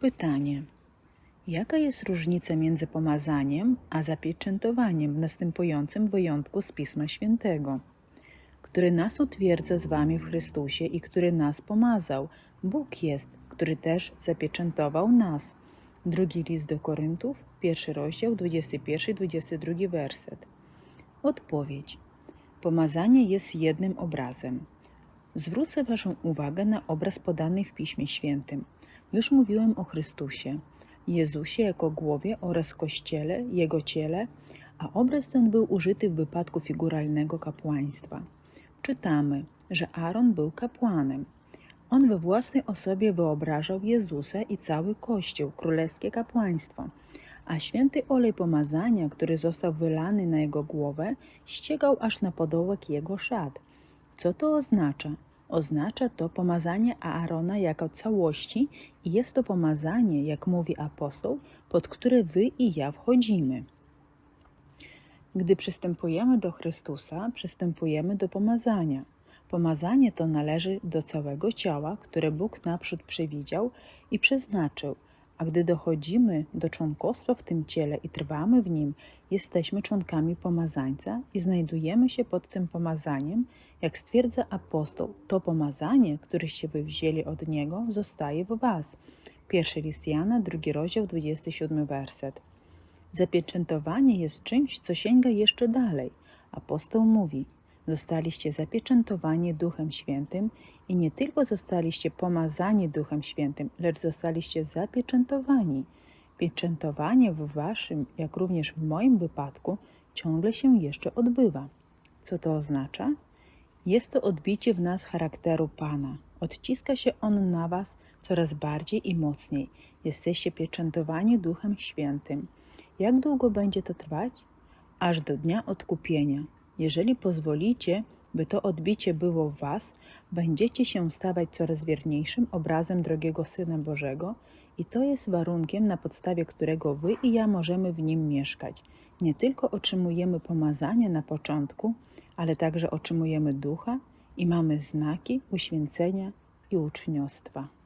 Pytanie. Jaka jest różnica między pomazaniem a zapieczętowaniem w następującym wyjątku z Pisma Świętego, który nas utwierdza z wami w Chrystusie i który nas pomazał? Bóg jest, który też zapieczętował nas. Drugi list do Koryntów, pierwszy rozdział, 21-22 werset. Odpowiedź. Pomazanie jest jednym obrazem. Zwrócę Waszą uwagę na obraz podany w Piśmie Świętym. Już mówiłem o Chrystusie, Jezusie jako głowie oraz Kościele, Jego ciele, a obraz ten był użyty w wypadku figuralnego kapłaństwa. Czytamy, że Aaron był kapłanem. On we własnej osobie wyobrażał Jezusa i cały Kościół, królewskie kapłaństwo, a święty olej pomazania, który został wylany na jego głowę, ściegał aż na podołek jego szat. Co to oznacza? Oznacza to pomazanie Aarona jako całości i jest to pomazanie, jak mówi apostoł, pod które wy i ja wchodzimy. Gdy przystępujemy do Chrystusa, przystępujemy do pomazania. Pomazanie to należy do całego ciała, które Bóg naprzód przewidział i przeznaczył, a gdy dochodzimy do członkostwa w tym ciele i trwamy w nim, jesteśmy członkami pomazańca i znajdujemy się pod tym pomazaniem, jak stwierdza apostoł, to pomazanie, któreście wy wzięli od niego, zostaje w was. Pierwszy list Jana, drugi rozdział, 27 werset. Zapieczętowanie jest czymś, co sięga jeszcze dalej. Apostoł mówi: Zostaliście zapieczętowani Duchem Świętym i nie tylko zostaliście pomazani Duchem Świętym, lecz zostaliście zapieczętowani. Pieczętowanie w waszym, jak również w moim wypadku, ciągle się jeszcze odbywa. Co to oznacza? Jest to odbicie w nas charakteru Pana. Odciska się on na was coraz bardziej i mocniej. Jesteście pieczętowani Duchem Świętym. Jak długo będzie to trwać? Aż do dnia odkupienia. Jeżeli pozwolicie, by to odbicie było w Was, będziecie się stawać coraz wierniejszym obrazem drogiego Syna Bożego i to jest warunkiem, na podstawie którego Wy i ja możemy w nim mieszkać. Nie tylko otrzymujemy pomazanie na początku, ale także otrzymujemy ducha i mamy znaki uświęcenia i uczniostwa.